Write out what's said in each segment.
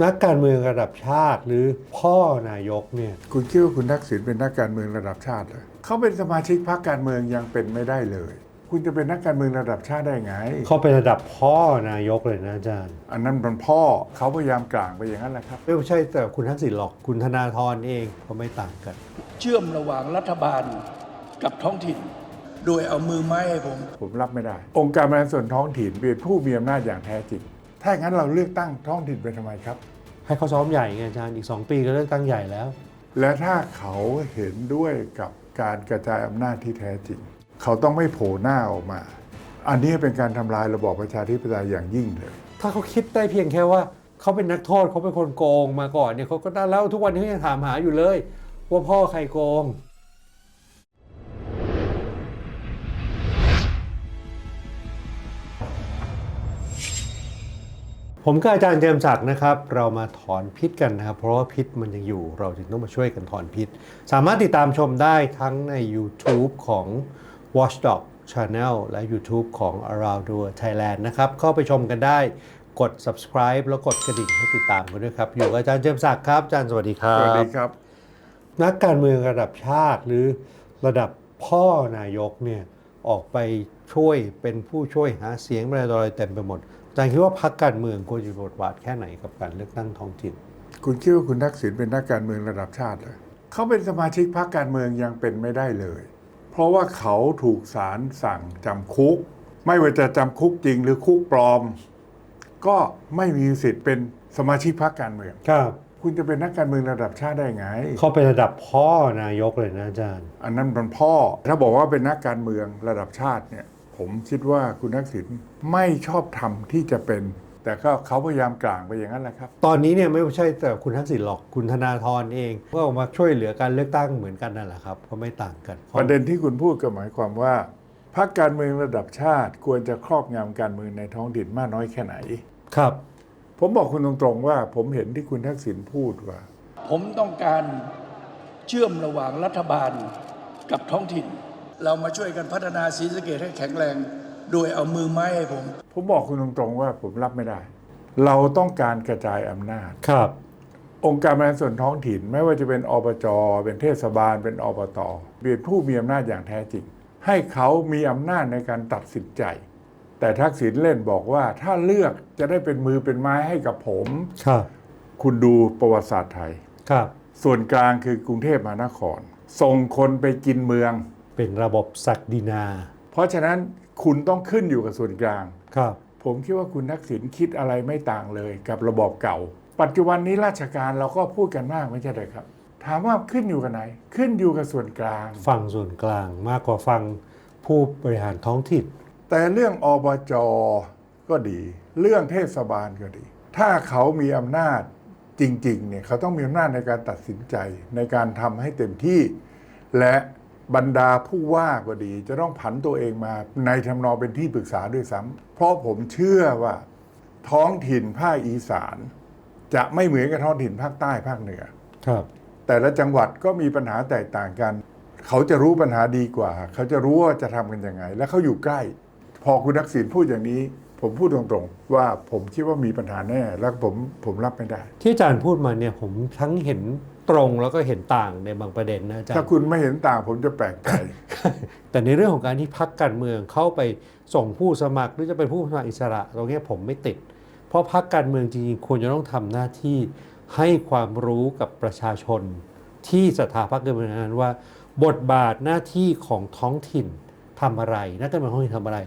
นักการเมืองระดับชาติ หรือพ่อนายกเนี่ยคุณคิดว่าคุณทักษิณเป็นนักการเมืองระดับชาติเหรอเขาเป็นสมาชิกพรรคการเมืองยังเป็นไม่ได้เลย คุณจะเป็นนักการเมืองระดับชาติได้ไง เขาเป็นระดับพ่อนายกเลยนะอาจารย์ อันนั้นมันพ่อเขาพยายามกลางไปอย่างนั้นแหละครับไม่ใช่แต่คุณทักษิณหรอกคุณธนาธรเองก็ไม่ต่างกัน เชื่อมระหว่างรัฐบาลกับท้องถิ่น โดยเอามือไม้ให้ผม ผมรับไม่ได้ องค์การบริหารส่วนท้องถิ่นเป็นผู้มีอำนาจอย่างแท้จริง ถ้าอย่างนั้นเราเลือกตั้งท้องถิ่นไปทำไมครับ ให้เขาซ้อมใหญ่ไงอาจารย์อีก 2 ปีก็เลือกตั้งใหญ่แล้ว และถ้าเขาเห็นด้วยกับการกระจายอำนาจที่แท้จริง เขาต้องไม่โผล่หน้าออกมา อันนี้เป็นการทำลายระบอบประชาธิปไตยอย่างยิ่งเลย ถ้าเขาคิดได้เพียงแค่ว่าเขาเป็นนักโทษเขาเป็นคนโกงมาก่อนเนี่ยเขาก็ได้แล้วทุกวันนี้เขายังถามหาอยู่เลย ว่าพ่อใครโกง ผมกับอาจารย์เจมส์ศักดิ์นะครับ เรามาถอนพิษกันนะครับ เพราะว่าพิษมันยังอยู่เราจึงต้องมาช่วยกันถอนพิษ สามารถติดตามชมได้ทั้งใน YouTube ของ Watchdog Channel และ YouTube ของ Around the World Thailand นะครับ เข้าไปชมกันได้กด subscribe แล้วกดกระดิ่งให้ติดตามกันด้วยครับ อยู่กับอาจารย์เจมส์ศักดิ์ครับอาจารย์สวัสดีครัสวัสดีบครับ นักการเมืองระดับชาติหรือระดับพ่อนายกเนี่ยออกไปช่วยเป็นผู้ช่วยหาเสียงอะไรต่ออะไรเต็มไปหมด อาจารย์คิดว่าพรรคการเมืองควรจะมีบทบาทแค่ไหนกับการเลือกตั้งท้องถิ่น คุณคิดว่าคุณทักษิณเป็นนักการเมืองระดับชาติเหรอเขาเป็นสมาชิกพรรคการเมืองยังเป็นไม่ได้เลย เพราะว่าเขาถูกศาลสั่งจำคุก ไม่ว่าจะจำคุกจริงหรือคุกปลอม ก็ไม่มีสิทธิ์เป็นสมาชิกพรรคการเมือง ครับ คุณจะเป็นนักการเมืองระดับชาติได้ไง เขาเป็นระดับพ่อนายกเลยนะอาจารย์ อันนั้นมันพ่อ ถ้าบอกว่าเป็นนักการเมืองระดับชาติเนี่ย ผมคิดว่าคุณทักษิณไม่ชอบทำที่จะเป็น แต่ก็เขาพยายามกลางไปอย่างนั้นแหละครับ ตอนนี้เนี่ยไม่ใช่แต่คุณทักษิณหรอกคุณธนาธรเอง ก็ออกมาช่วยเหลือการเลือกตั้งเหมือนกันนั่นแหละครับก็ไม่ต่างกัน ประเด็นที่คุณพูดก็หมายความว่าพรรคการเมืองระดับชาติ ควรจะครอบงำการเมืองในท้องถิ่นมากน้อยแค่ไหนครับ ผมบอกคุณตรงๆว่า ผมเห็นที่คุณทักษิณพูดว่า ผมต้องการเชื่อมระหว่างรัฐบาลกับท้องถิ่น เรามาช่วยกันพัฒนาศรีสะเกดให้แข็งแรง โดยเอามือไม้ให้ผม ผมบอกคุณตรงๆว่าผมรับไม่ได้ เราต้องการกระจายอำนาจ ครับ องค์การบริหารส่วนท้องถิ่นไม่ว่าจะเป็นอบจ เป็นเทศบาล เป็นอบตเป็นผู้มีอำนาจอย่างแท้จริง ให้เขามีอำนาจในการตัดสินใจ แต่ทักษิณเล่นบอกว่าถ้าเลือกจะได้เป็นมือเป็นไม้ให้กับผม ครับ คุณดูประวัติศาสตร์ไทย ครับ ส่วนกลางคือกรุงเทพมหานคร ส่งคนไปกินเมือง เป็นระบบศักดินา เพราะฉะนั้นคุณต้องขึ้นอยู่กับส่วนกลาง ครับ ผมคิดว่าคุณทักษิณคิดอะไรไม่ต่างเลยกับระบอบเก่า ปัจจุบันนี้ราชการเราก็พูดกันมากไม่ใช่เลยครับ ถามว่าขึ้นอยู่กับไหน ขึ้นอยู่กับส่วนกลาง ฟังส่วนกลางมากกว่าฟังผู้บริหารท้องถิ่น แต่เรื่องอบจก็ดี เรื่องเทศบาลก็ดี ถ้าเขามีอำนาจจริงๆเนี่ยเขาต้องมีอำนาจในการตัดสินใจในการทำให้เต็มที่ และ บรรดาผู้ว่าก็ดี จะต้องผันตัวเองมาในทำนองเป็นที่ปรึกษาด้วยซ้ำเพราะผมเชื่อว่า ท้องถิ่นภาคอีสาน จะไม่เหมือนกับท้องถิ่นภาคใต้ภาคเหนือ ครับ แต่ละจังหวัดก็มีปัญหาแตกต่างกัน เขาจะรู้ปัญหาดีกว่า เขาจะรู้ว่าจะทำกันยังไง และเขาอยู่ใกล้ พอคุณทักษิณพูดอย่างนี้ ผมพูดตรงๆ ว่าผมคิดว่ามีปัญหาแน่ แล้วผมผมรับไม่ได้ ที่อาจารย์พูดมาเนี่ยผมทั้งเห็น ตรงแล้วก็เห็นต่างในบางประเด็นนะอาจารถ้าย์คุณไม่เห็นต่างผมจะแปลกใจ แต่ในเรื่องของการที่พักการเมืองเข้าไปส่งผู้สมัครหรือจะเป็นผู้สมัครอิสระตรงเนี้ยผมไม่ติด เพราะพักการเมืองจริงๆควรจะต้องทำหน้าที่ให้ความรู้กับประชาชน ที่ศรัทธาพรรคการเมืองนั้นว่า บทบาทหน้าที่ของท้องถิ่นทำอะไร นักการเมืองท้องถิ่นทำอะไร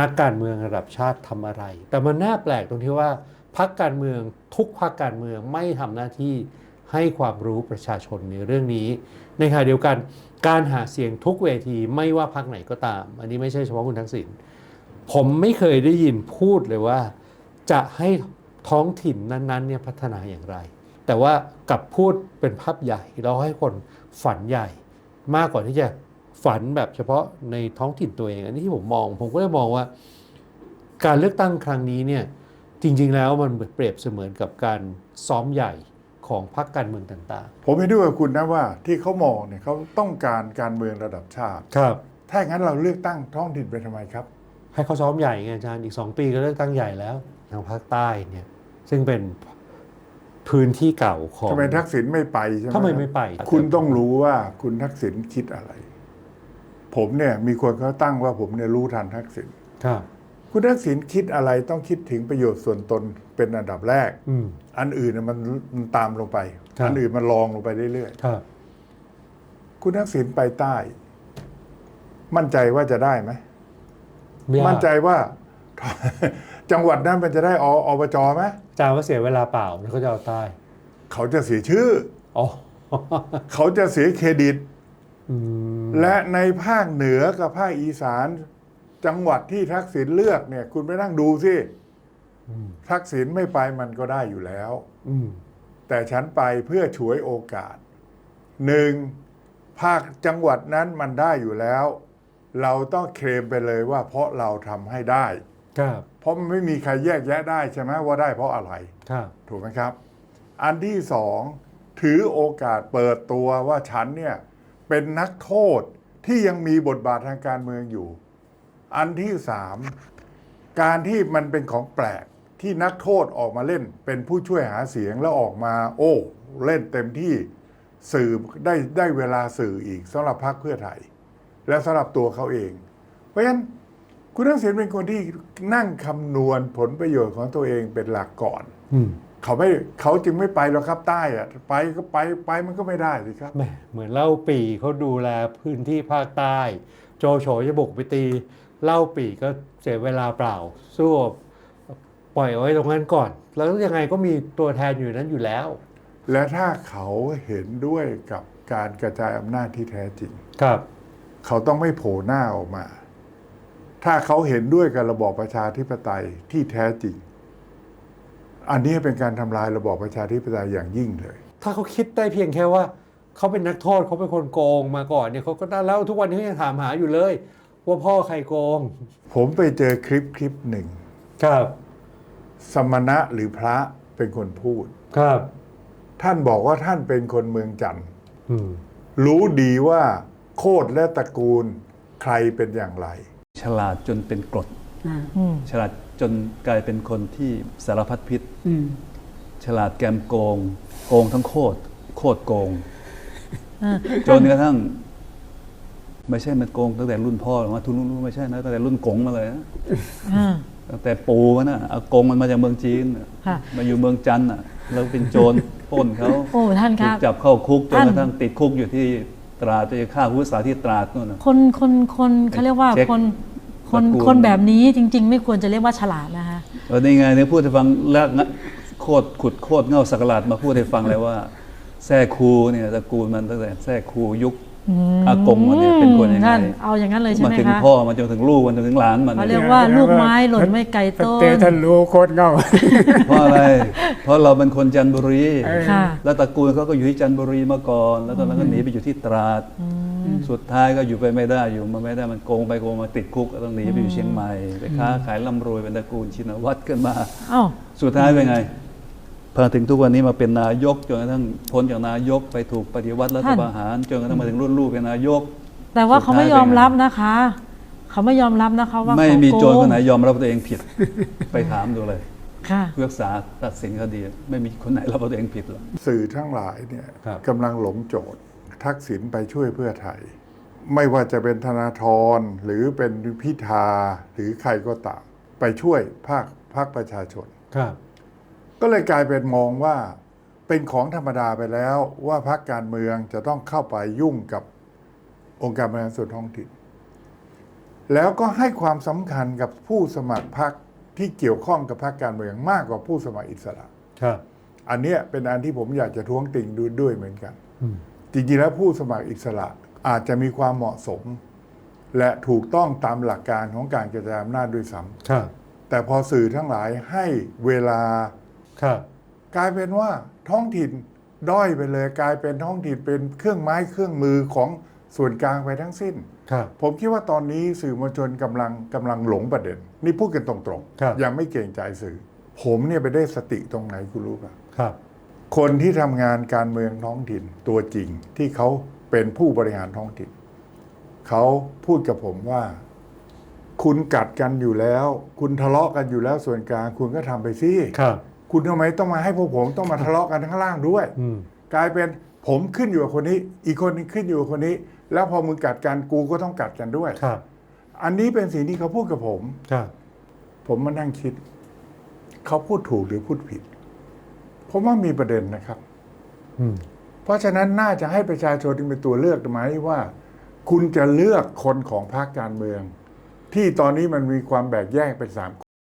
นักการเมืองระดับชาติทำอะไร แต่มันน่าแปลกตรงที่ว่าพักการเมืองทุกพักการเมืองไม่ทำหน้าที่ ให้ความรู้ประชาชนในเรื่องนี้ในขณะเดียวกันการหาเสียงทุกเวทีไม่ว่าพักไหนก็ตาม อันนี้ไม่ใช่เฉพาะคุณทักษิณผมไม่เคยได้ยินพูดเลยว่า จะให้ท้องถิ่นนั้นๆเนี่ยพัฒนาอย่างไร แต่ว่ากลับพูดเป็นภาพใหญ่แล้วให้คนฝันใหญ่ มากกว่าที่จะฝันแบบเฉพาะในท้องถิ่นตัวเอง อันนี้ที่ผมมอง ผมก็เลยมองว่า การเลือกตั้งครั้งนี้เนี่ยจริง ๆ แล้วมันเปรียบเสมือนกับการซ้อมใหญ่ ของพรรคการเมืองต่างผมเห็นด้วยกับคุณนะว่าที่เขามองเนี่ยเขาต้องการการเมืองระดับชาติๆครับ ถ้าอย่างนั้นเราเลือกตั้งท้องถิ่นไปทำไมครับ ให้เขาซ้อมใหญ่ไงอาจารย์อีก 2 ปีก็เลือกตั้งใหญ่แล้วทางภาคใต้เนี่ยซึ่งเป็นพื้นที่เก่าของทำไมทักษิณไม่ไปใช่ไหมทำไมไม่ไป คุณต้องรู้ว่าคุณทักษิณคิดอะไร ผมเนี่ยมีคนเขาตั้งว่าผมเนี่ยรู้ทันทักษิณครับ คุณทักษิณคิดอะไรต้องคิดถึงประโยชน์ส่วนตนเป็นอันดับแรกอืมอันอื่นน่ะมันมันตามลงไปครับอันอื่นมันรองลงไปเรื่อยครับๆคุณทักษิณไปใต้ มั่นใจว่าจะได้ไหมยากมั่นใจว่า จังหวัดนั้นมันจะได้ออบจไหมอาจารย์ว่าเสียเวลาเปล่าแล้วก็จะเอาใต้ เขาจะเสียชื่ออ๋อเขาจะเสียเครดิตอืมและในภาคเหนือกับภาคอีสาน จังหวัดที่ทักษิณเลือกเนี่ย คุณไปนั่งดูสิทักษิณไม่ไปมันก็ได้อยู่แล้วอืมแต่ฉันไปเพื่อฉวยโอกาสหนึ่งภาคจังหวัดนั้นมันได้อยู่แล้ว เราต้องเคลมไปเลยว่าเพราะเราทำให้ได้ครับเพราะมันไม่มีใครแยกแยะได้ใช่ไหมว่าได้เพราะอะไรครับถูกไหมครับ อันที่สองถือโอกาสเปิดตัวว่าฉันเนี่ยเป็นนักโทษที่ยังมีบทบาททางการเมืองอยู่ อันที่สามการที่มันเป็นของแปลกที่นักโทษออกมาเล่นเป็นผู้ช่วยหาเสียงแล้วออกมา โอ้ เล่นเต็มที่สื่อได้ได้เวลาสื่ออีกสำหรับพรรคเพื่อไทย และสำหรับตัวเขาเอง เพราะฉะนั้นคุณทักษิณเป็นคนที่นั่งคำนวณผลประโยชน์ของตัวเองเป็นหลักก่อนอืมเขาไม่เขาจึงไม่ไปหรอกครับใต้อะไปก็ไปไปมันก็ไม่ได้สิครับแหมเหมือนเล่าปีเขาดูแลพื้นที่ภาคใต้ โจโฉจะบุกไปตี เล่าปีก็เสียเวลาเปล่าสู้ปล่อยเอาไว้ตรงนั้นก่อน แล้วยังไงก็มีตัวแทนอยู่นั้นอยู่แล้ว และถ้าเขาเห็นด้วยกับการกระจายอำนาจที่แท้จริง ครับ เขาต้องไม่โผล่หน้าออกมา ถ้าเขาเห็นด้วยกับระบอบประชาธิปไตยที่แท้จริง อันนี้เป็นการทำลายระบอบประชาธิปไตยอย่างยิ่งเลย ถ้าเขาคิดได้เพียงแค่ว่า เขาเป็นนักโทษเขาเป็นคนโกงมาก่อนเนี่ยเขาก็ได้แล้วทุกวันนี้เขายังถามหาอยู่เลย ว่าพ่อใครโกง ผมไปเจอคลิปคลิปหนึ่ง ครับ สมณะหรือพระเป็นคนพูด ครับ ท่านบอกว่าท่านเป็นคนเมืองจันทร์อืมรู้ดีว่าโคตรและตระกูลใครเป็นอย่างไร ฉลาดจนเป็นกรดอืม ฉลาดจนกลายเป็นคนที่สารพัดพิษ อืม ฉลาดแกมโกง โกงทั้งโคตรโคตรโกงอ่าจนกระทั่ง ไม่ใช่มันโกงตั้งแต่รุ่นพ่อหรอกว่าทุนรุ่นไม่ใช่นะตั้งแต่รุ่นกงมาเลยนะอ่าตั้งแต่ปูมันนะอากงมันมาจากเมืองจีนน่ะค่ะมาอยู่เมืองจันทร์น่ะแล้วเป็นโจรปล้นเขาโอ้ท่านคถูรักบจับเข้าคุกจนท่านกระทั่งติดคุกอยู่ที่ตราดจะฆ่าผู้สาวที่ตราดนู่นน่ะคนคนคนเขาเรียกว่าเช็คคนคนตระกูลคนแบบนี้จริง ๆ ไม่ควรจะเรียกว่าฉลาดนะคะเออนี่ไงเนี่ยพูดให้ฟังแล้วงะโคตรขุดโคตรเง่าสักหลาดมาพูดให้ฟังเลยว่าแท้ครูเนี่ยตระกูลมันตั้งแต่แท้ครูยุค อากงมันเนี่ยเป็นคนยังไงท่านเอาอย่างนั้นเลยใช่มาไหมถึงคะพ่อมาจนถึงลูกมันจนถึงหลานมันเขาเรีเนี่ยยกว่าลูกไม้หล่นไม่ไกลต้นเตท่านรู้โคตรเง่าเพราะอะไร เพราะเราเป็นคนจันทบุรีเออค่ะแล้วตระกูลเขาก็อยู่ที่จันทบุรีมาก่อน แล้วตอนนั้นก็หนีไปอยู่ที่ตราด สุดท้ายก็อยู่ไปไม่ได้อยู่มาไม่ได้มันโกงไปโกงมาติดคุกก็ต้องหนีไปอยู่เชียงใหม่ไปค้าขายร่ำรวยเป็นตระกูลชินวัตรขึ้นมาเอ้าสุดท้ายเป็นไง พอถึงทุกวันนี้มาเป็นนายกจนกระทั่งพ้นจากนายกไปถูกปฏิวัติรัฐท่านประหารจนกระทั่งมาถึงรุ่นลูกเป็นนายก แต่ว่าสุดท้ายเขาไม่ยอมเป็นไงรับนะคะ เขาไม่ยอมรับนะคะว่าไม่เขามีโจรโกคงนไหนยอมรับว่าตัวเองผิด ไปถามดูเลยค่ะผู้พิพากษาตัดสินคดี ไม่มีคนไหนรับว่าตัวเองผิดหรอกสื่อทั้งหลายเนี่ยครับกำลังหลงโจทย์ทักษิณไปช่วยเพื่อไทย ไม่ว่าจะเป็นธนาธรหรือเป็นพิธาหรือใครก็ตาม ไปช่วยภาคภาคประชาชนครับ ก็เลยกลายเป็นมองว่าเป็นของธรรมดาไปแล้วว่าพรรคการเมืองจะต้องเข้าไปยุ่งกับองค์การบริหารส่วนท้องถิ่น แล้วก็ให้ความสำคัญกับผู้สมัครพรรคที่เกี่ยวข้องกับพรรคการเมืองมากกว่าผู้สมัครอิสระ ครับ อันเนี้ยเป็นอันที่ผมอยากจะท้วงติงดูด้วยเหมือนกัน อืม จริงๆแล้วผู้สมัครอิสระอาจจะมีความเหมาะสม และถูกต้องตามหลักการของการกระจายอำนาจด้วยซ้ครับำแต่พอสื่อทั้งหลายให้เวลา ครับ กลายเป็นว่าท้องถิ่นด้อยไปเลย กลายเป็นท้องถิ่นเป็นเครื่องไม้เครื่องมือของส่วนกลางไปทั้งสิ้น ครับ ผมคิดว่าตอนนี้สื่อมวลชนกำลังกำลังหลงประเด็น นี่พูดกันตรงครับ ๆยังไม่เก่งใจสื่อ ผมเนี่ยไปได้สติตรงไหนคุณรู้ป่ะ ครับ คนที่ทำงานการเมืองท้องถิ่นตัวจริงที่เขาเป็นผู้บริหารท้องถิ่นเขาพูดกับผมว่า คุณกัดกันอยู่แล้ว คุณทะเลาะกันอยู่แล้วส่วนกลางคุณก็ทำไปสิครับ คุณทำไมต้องมาให้พวกผมต้องมาทะเลาะกันข้างล่างด้วยอืมกลายเป็นผมขึ้นอยู่กับคนนี้ อีกคนนึงขึ้นอยู่กับคนนี้ แล้วพอมึงกัดกันกูก็ต้องกัดกันด้วยครับ อันนี้เป็นสิ่งที่เขาพูดกับผมครับ ผมมานั่งคิด เขาพูดถูกหรือพูดผิดผมว่ามีประเด็นนะครับอืมเพราะฉะนั้นน่าจะให้ประชาชนเป็นตัวเลือกไหมว่า คุณจะเลือกคนของพรรคการเมือง ที่ตอนนี้มันมีความแบ่งแยกเป็นสาม